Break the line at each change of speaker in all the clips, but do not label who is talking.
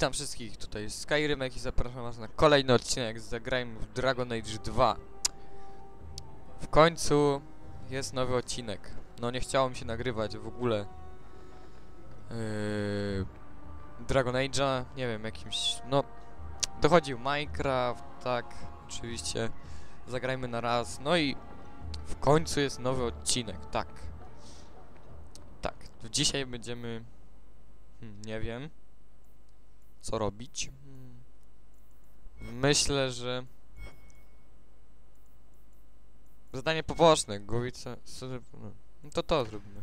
Witam wszystkich, tutaj jest Skyrymek i zapraszam was na kolejny odcinek z Zagrajmy w Dragon Age 2 W końcu jest nowy odcinek. No nie chciało mi się nagrywać w ogóle yy, Dragon Age'a, nie wiem, jakimś, no Dochodził Minecraft, tak, oczywiście Zagrajmy na raz, no i w końcu jest nowy odcinek, tak. Tak, dzisiaj będziemy, hmm, nie wiem co robić. Hmm. Myślę, że zadanie poboczne, głowica, no to to zróbmy.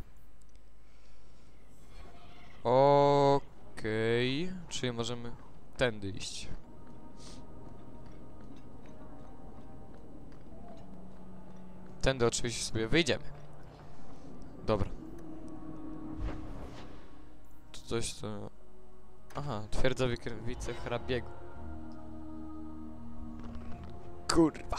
Okej, czyli możemy tędy iść. Tędy oczywiście sobie wyjdziemy. Dobra. To coś co... Aha, twierdza wikr- wicehrabiego. Kurwa.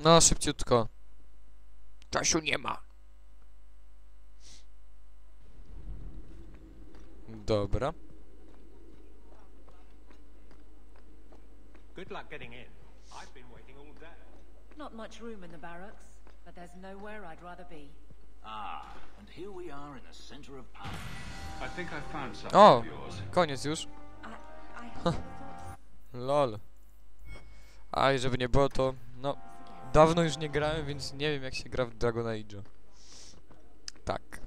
No, szybciutko. Czasu nie ma. Dobra.
Good luck getting in. I've been waiting all day.
Not much room in the barracks, but there's nowhere I'd rather be.
Ah, and here we are in the center of power.
I think I found something
O,
of yours.
koniec już. Lol. Aj, żeby nie było to, no, dawno już nie grałem, więc nie wiem jak się gra w Dragon Age. Tak.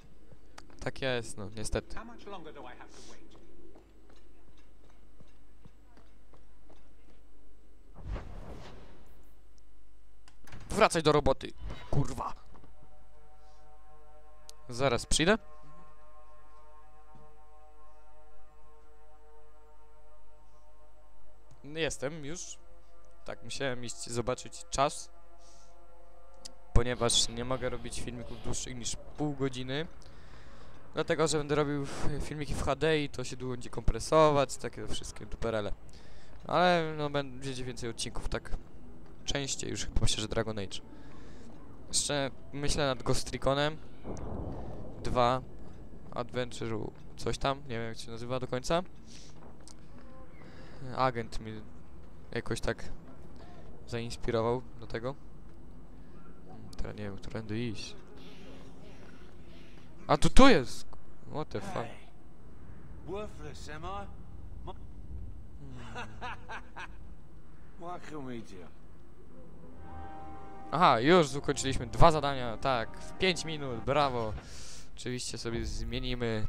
Tak jest, no, niestety.
How much longer do I have to wait?
Wracaj do roboty, kurwa. Zaraz przyjdę. Jestem już. Tak, musiałem iść zobaczyć czas. Ponieważ nie mogę robić filmików dłuższych niż pół godziny. Dlatego, że będę robił filmiki w HD i to się długo będzie kompresować, takie wszystkie duperele. Ale no będzie więcej odcinków, tak częściej już chyba myślę, że Dragon Age. Jeszcze myślę nad Ghost Reconem 2 Adventure coś tam, nie wiem jak się nazywa do końca. Agent mi jakoś tak zainspirował do tego. Hmm, Teraz nie wiem, którędy iść. A tu tu jest! What the fuck?
Worthless, am I? My- what can we do?
Aha, już ukończyliśmy dwa zadania, tak, w 5 minut, brawo. Oczywiście sobie zmienimy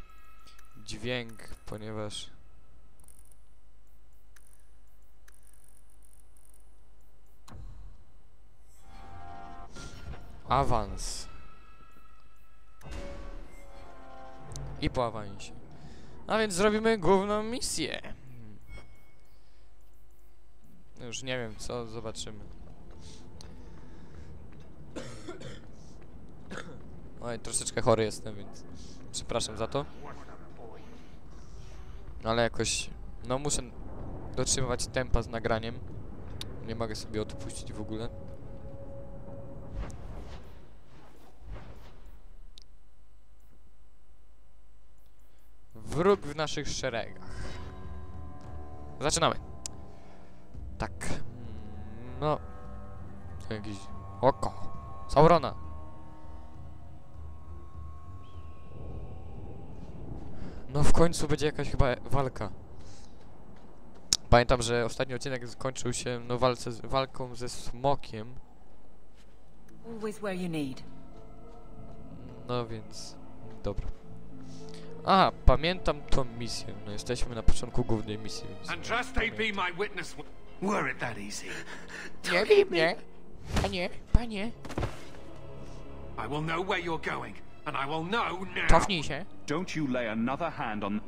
dźwięk, ponieważ... Awans. I po awansie. A więc zrobimy główną misję. Już nie wiem co, zobaczymy. Oj, troszeczkę chory jestem, więc przepraszam za to. Ale jakoś, no muszę dotrzymywać tempa z nagraniem. Nie mogę sobie odpuścić w ogóle. Wróg w naszych szeregach. Zaczynamy. Tak. Mm, No. Jakiś... Oko. Saurona. No w końcu będzie jakaś chyba walka. Pamiętam, że ostatni odcinek skończył się no walce z, walką ze smokiem.
always where you need.
No więc... Dobra. Aha, pamiętam tą misję. No jesteśmy na początku głównej misji, więc...
And trust they be my witness. Were it that easy?
Nie bij mnie! Panie, panie!
I will know where you're going, and I will know now.
Cofnij się!
Don't you lay another hand on.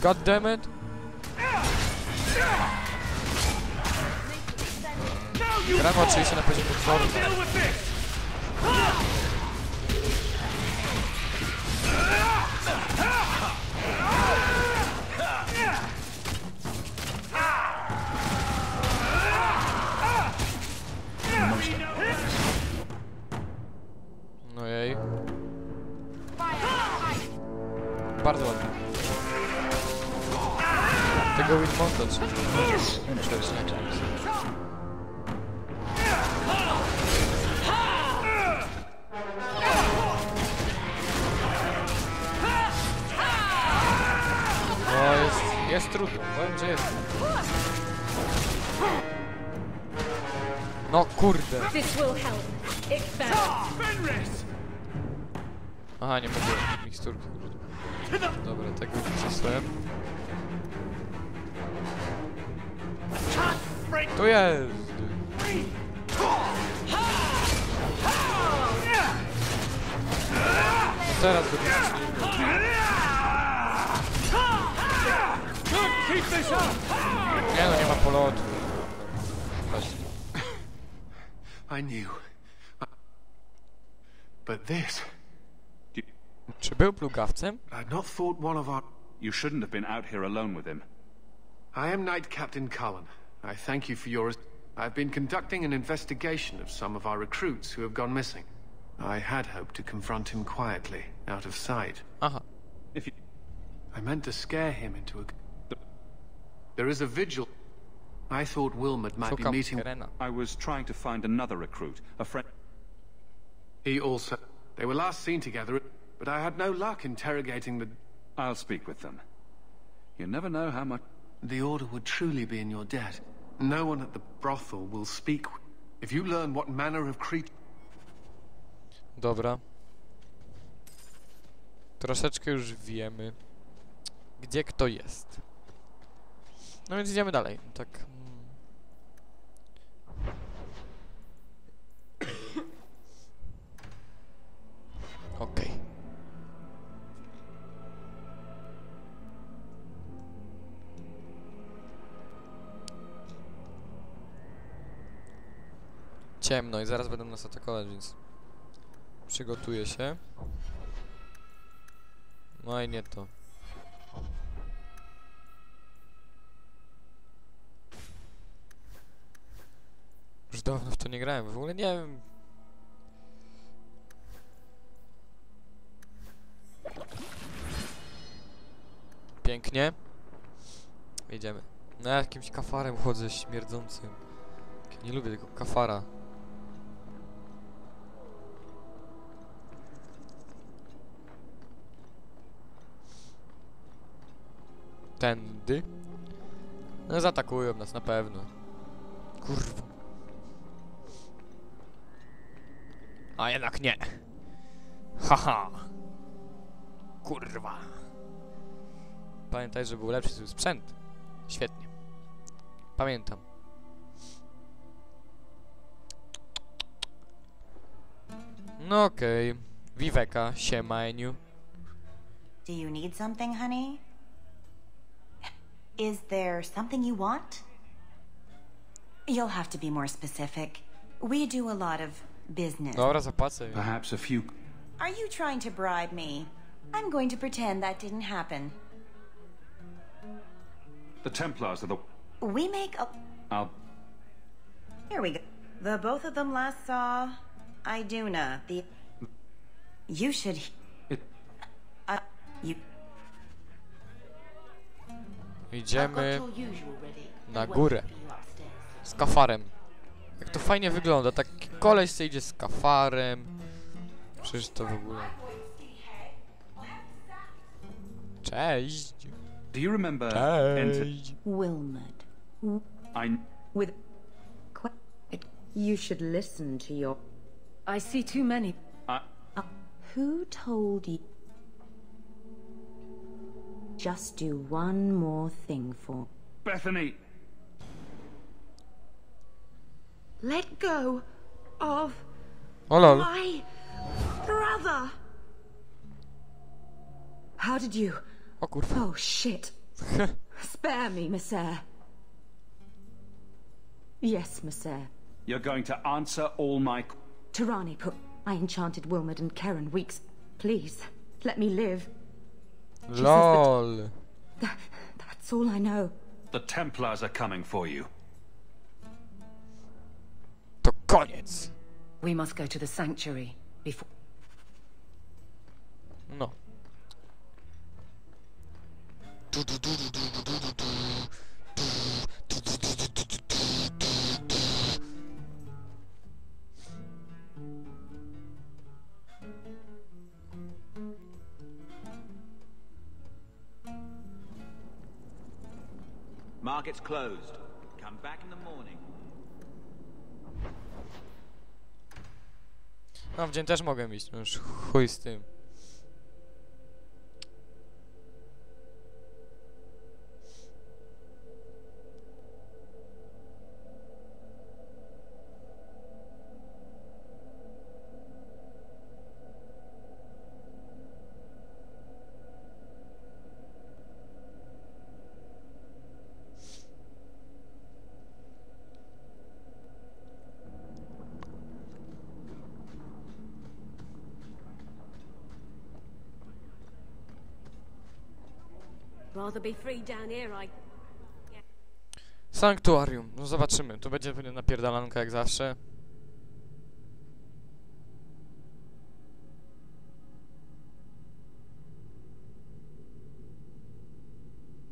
God damn it! Gramy oczywiście na poziomie Fortnite.
Deal with
nie wiem. No jest, jest trudno, powiem, że jest. No kurde. Aha, nie mogę miksturki. Dobra, tego wcisłem. Tu jest! No teraz go wcisnijmy. Nie no, nie ma polotu.
I knew. But this,
Czy był plugawcem?
I'd not thought one of our.
You shouldn't have been out here alone with him.
I am Knight Captain Cullen. I thank you for your. I've been conducting an investigation of some of our recruits who have gone missing. I had hoped to confront him quietly, out of sight.
Aha.
If you,
I meant to scare him into a. There is a vigil. I thought Wilmot might be
Szukam
meeting.
Kerena.
I was trying to find another recruit, a friend.
He also. They were last seen together, but I had no luck interrogating the.
I'll speak with them. You never know how much.
The Order would truly be in your debt. No one at the brothel will speak. If you learn what manner of creature.
Dobra. Troszeczkę już wiemy, gdzie kto jest. No więc idziemy dalej. Tak. Okej. Ciemno i zaraz będą nas atakować, więc przygotuję się. No i nie to. Już dawno w to nie grałem, w ogóle nie wiem. Pięknie. Jedziemy. No ja jakimś kafarem chodzę śmierdzącym. Nie lubię tego kafara. Tędy. No zaatakują nas na pewno. Kurwa. A jednak nie. Haha. Kurwa. Pamiętaj, że był lepszy sprzęt. Świetnie. Pamiętam. No okej. Okay. Viveka, siema Eniu.
Do you need something, honey? Is there something you want? You'll have to be more specific. We do a lot of business.
Dobra, zapłacę.
Perhaps a few.
Are you trying to bribe me? I'm going to pretend that didn't happen.
The Templars are the.
We make a.
I'll.
Here we go. The both of them last saw Iduna. The. You should.
It,
Uh, you.
Idziemy na górę. Z kafarem. Jak to fajnie wygląda. Taki koleś sobie idzie z kafarem. Przecież to w ogóle. Cześć.
do you remember?
Cześć.
Wilmot.
I.
With. You should listen to your.
I see too many.
I.
Who told you? Just do one more thing for.
Bethany.
Let go of
O lol.
my brother. How did you?
O kurwa.
Oh shit. Spare me, Messer. Yes, Messer.
You're going to answer all my. qu-
Tirani put. I enchanted Wilmot and Karen weeks. Please, let me live.
LOL.
Th- that's all I know.
The Templars are coming for you.
To koniec.
We must go to the sanctuary before.
No. Du, du, du,
Market's closed. Come back in the morning.
No, w dzień też mogę iść, no już chuj z tym. Sanktuarium, no zobaczymy. Tu będzie pewnie napierdalanka jak zawsze.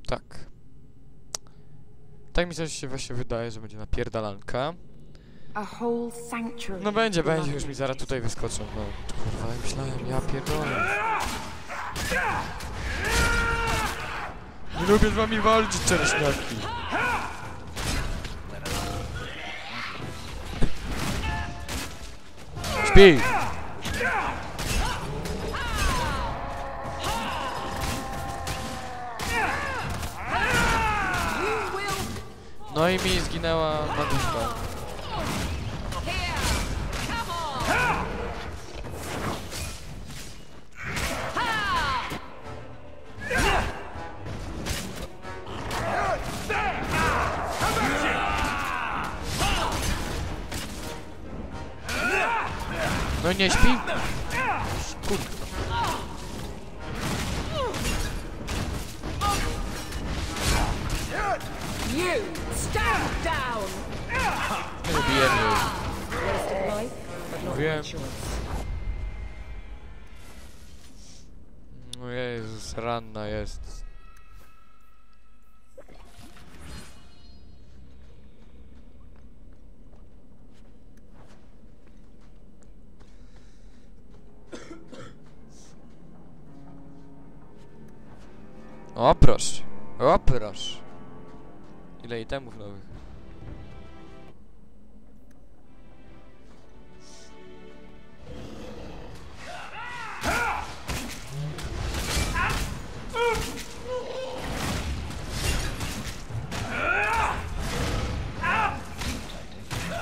Tak. Tak mi coś się właśnie wydaje, że będzie napierdalanka.
A whole sanctuary.
No będzie, będzie, już mi zaraz tutaj wyskoczą. No kurwa, ja myślałem, ja pierdolę. Nie lubię z wami walczyć, czereśniaki. Śpi! No i mi zginęła magika. No nie śpi? O proszę, o proszę. Ile itemów nowych.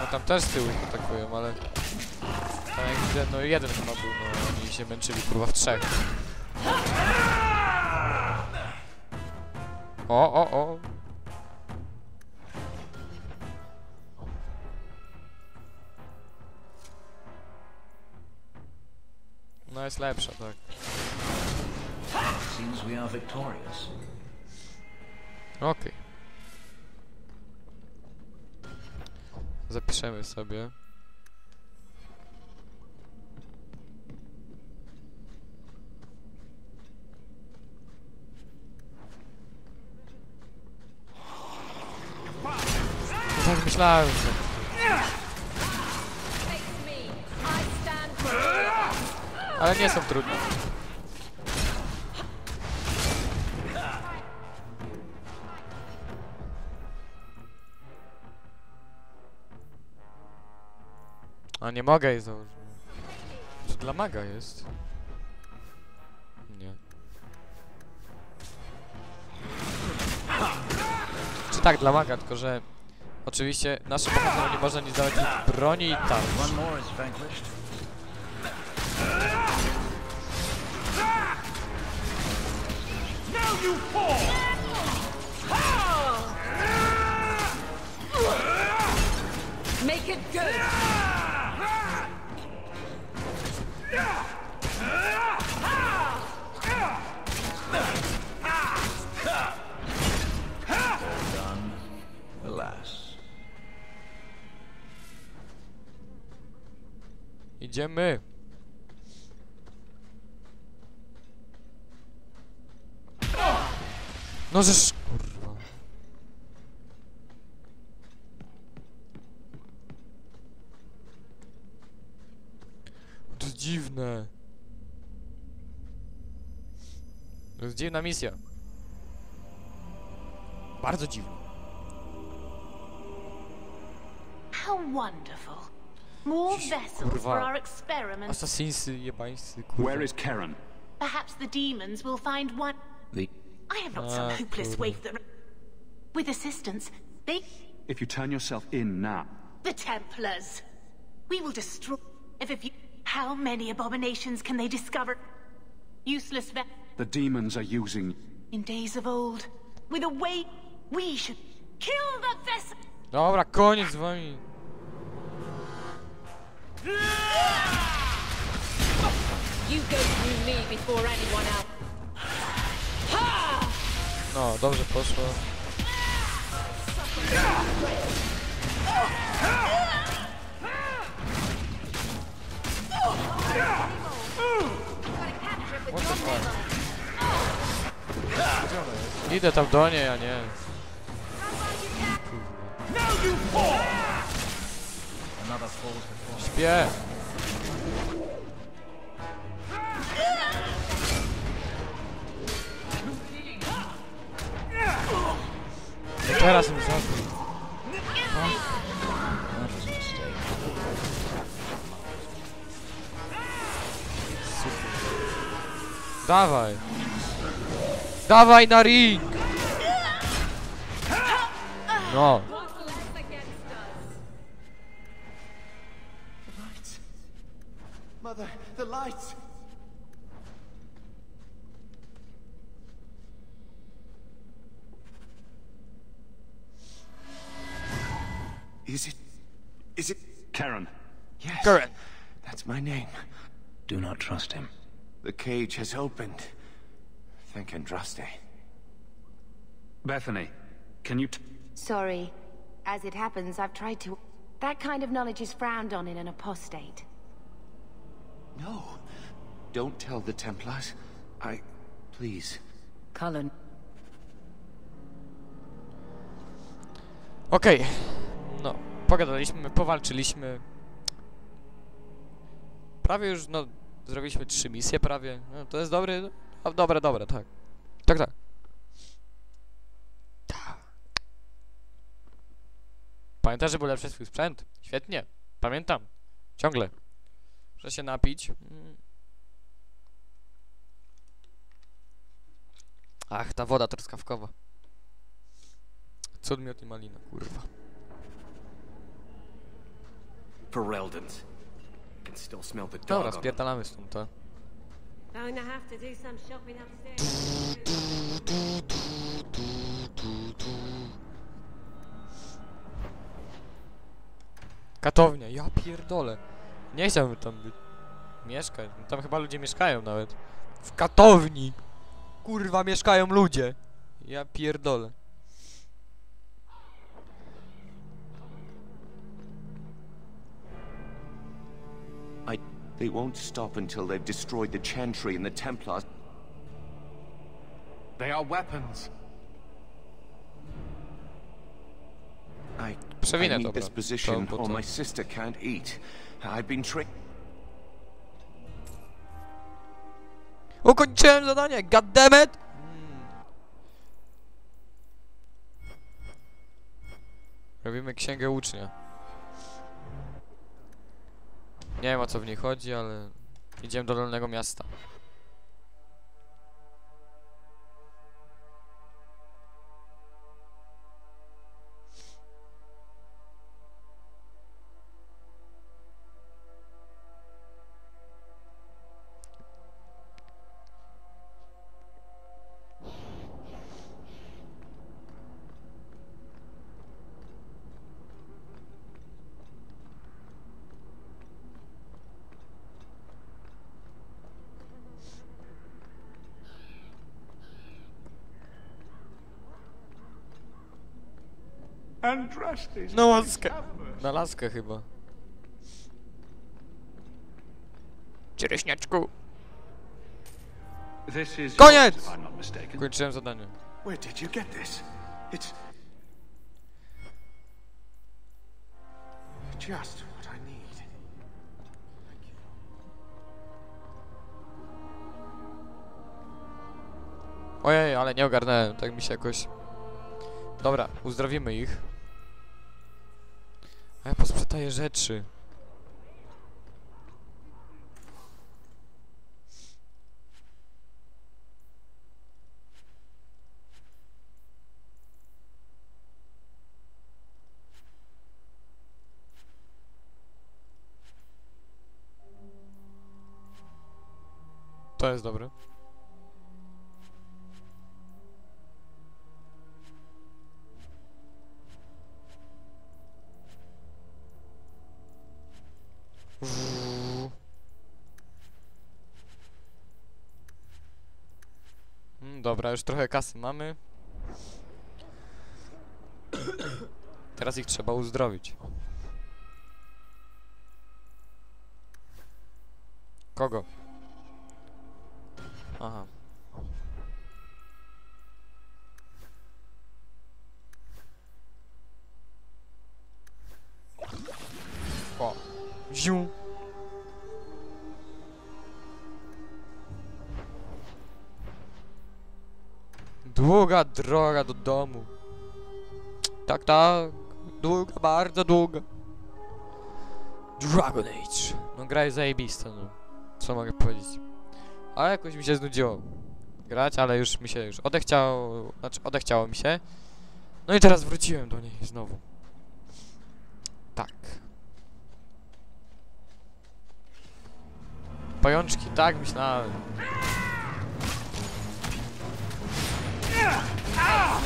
No tam też z tyłu ich atakują, ale... Tam jak widzę, no jeden chyba był, no oni się męczyli kurwa w trzech. O, o, o. No jest lepsza, tak.
Seems we are victorious.
Okej. Zapiszemy sobie. Tak myślałem, że... Ale nie są trudne. A nie mogę jej założyć. To dla maga jest. Nie. Czy tak, dla maga, tylko że... Oczywiście naszym bohaterom nie można nic dawać broni i tak.
One more is
Lecimy! No. Kurwa. To jest dziwne. To jest dziwna misja. Bardzo dziwna.
How wonderful. More vessels for our experiments.
Asasinsy, jebańscy, kurwa.
Where is Karen?
Perhaps the demons will find one.
The
I am not some
Ah,
hopeless
kurwa.
waif that. With assistance, they.
If you turn yourself in now,
The Templars. We will destroy. If, if you. How many abominations can they discover? Useless ve-
the demons are using.
In days of old, with a way. We should. Kill the vessel!
Dobra, koniec z wami. No, dobrze poszło. Idę tam do niej, a nie. Śpię. Teraz ją zabił.
that was a mistake.
Dawaj. Dawaj na ring! No.
Mother, the lights! Is it. Is it.
Karen,
Yes.
Karen.
That's my name.
Do not trust him.
The cage has opened. Thank Andraste.
Bethany, can you? T-
Sorry. As it happens, I've tried to... That kind of knowledge is frowned on in an apostate.
No. Don't tell the Templars. I. Please.
Cullen.
Okej. No, pogadaliśmy, powalczyliśmy. Prawie już, no, zrobiliśmy trzy misje prawie. No, to jest dobry, no, dobre, dobre, tak. Tak, tak. Tak. Pamiętasz, że był lepszy swój sprzęt? Świetnie. Pamiętam. Ciągle. Muszę się napić. Ach, ta woda truskawkowa. Cud miód i malina, kurwa.
Fereldans. I can still smell the
Dobra,
dog.
spierdalamy stąd, to.
Going to have to do some shopping upstairs.
Katownia, ja pierdolę. Nie chciałbym tam być. Mieszkać. Tam chyba ludzie mieszkają nawet. W katowni! Kurwa, mieszkają ludzie. Ja pierdolę.
I. They won't stop until they've destroyed the Chantry and the Templars. They are weapons. I. I
Przewinę,
need
dobra.
this position, or my sister can't eat. I've been tricked.
Ukończyłem zadanie, goddammit! Mm. Robimy księgę ucznia. Nie wiem o co w niej chodzi, ale idziemy do Dolnego Miasta. Na łaskę. Na laskę chyba.
Is.
Koniec!
yours, if I'm not mistaken.
Kończyłem zadanie.
Where did you get this? It's. Just what I need.
Ojej, ale nie ogarnąłem, tak mi się jakoś... Dobra, uzdrowimy ich. A ja posprzedaję rzeczy. To jest dobre. Już trochę kasy mamy. Teraz ich trzeba uzdrowić. Kogo? Aha. O. Ziu. Długa droga do domu. Tak, tak. Długa, bardzo długa. Dragon Age. No gra jest zajebista, no. Co mogę powiedzieć? Ale jakoś mi się znudziło grać, ale już mi się już odechciało, znaczy odechciało mi się. No i teraz wróciłem do niej znowu. Tak. Pajączki, tak myślałem.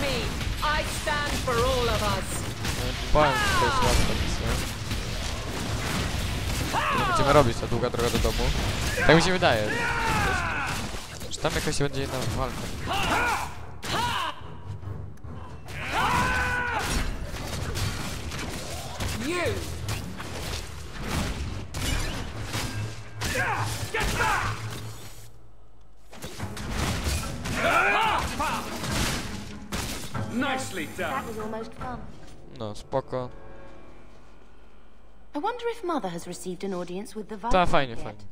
Me! I stand for all of us!
Powiem, że to jest łatwa misja. Co będziemy robić, ta długa droga do domu? Tak mi się wydaje. Że tam jakaś będzie jedna walka.
You!
No, spoko.
I wonder if Mother has received an audience with the
Ta,
Vice
fajnie,
yet.
fajnie.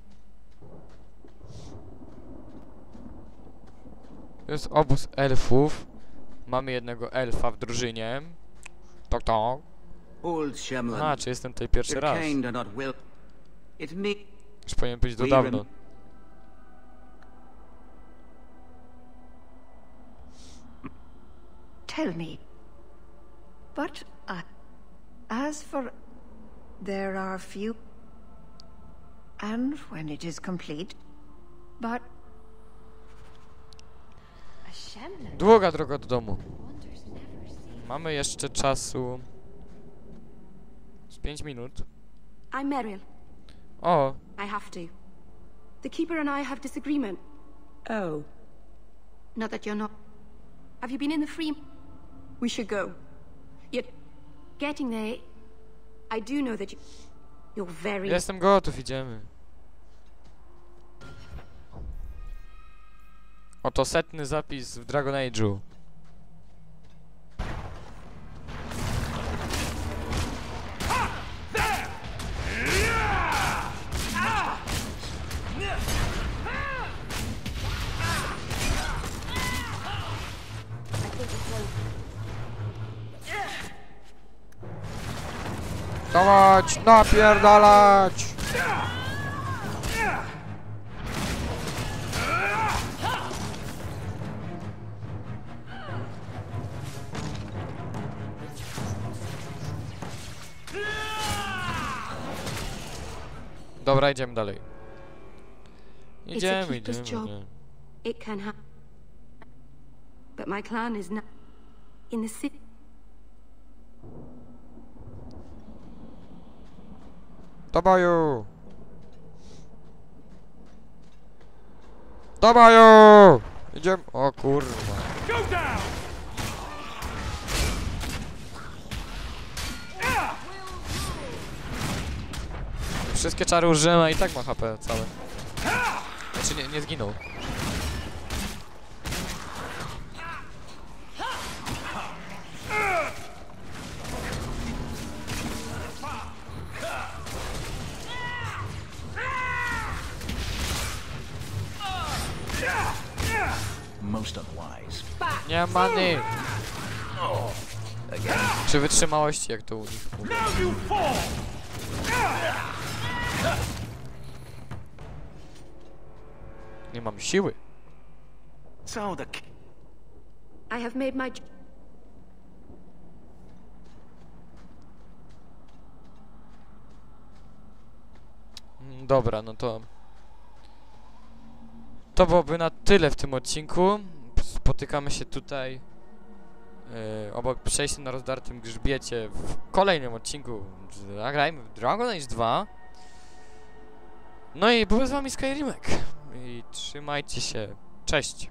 To jest obóz elfów. Mamy jednego elfa w drużynie. Tak, tak.
Old Shamlan.
A, czy jestem tutaj pierwszy raz? Już powinien być do dawno.
Tell me. But uh, as for. There are few. And when it is complete. But.
A
Długa droga do domu.
Wonders never cease.
Mamy jeszcze czasu... Z 5 minut.
I'm Meryl.
O,
I have to. The Keeper and I have disagreement.
Oh.
Not that you're not. Have you been in the free? We should go. Yet, getting there, I do know that you, you're very.
jestem gotów, idziemy. Oto setny zapis w Dragon Age'u. Dawać, napierdalać! Dobra, idziemy dalej. Idziemy,
keeper's
idziemy.
job.
idziemy.
It can happen. But my clan is not in the city.
Do boju! Do boju! Idziemy. O kurwa. Wszystkie czary użyłem, a i tak ma HP całe. Znaczy nie, nie zginął.
Most unwise.
Nie ma nic.
Again.
Czy wytrzymałości, jak to u nich. Nie mam siły.
So the
I have made my...
Mm, Dobra, no to... To byłoby na tyle w tym odcinku. Spotykamy się tutaj yy, obok przejścia na rozdartym grzbiecie w kolejnym odcinku. Zagrajmy w Dragon Age 2. No i był z wami Skyrimek. I trzymajcie się. Cześć.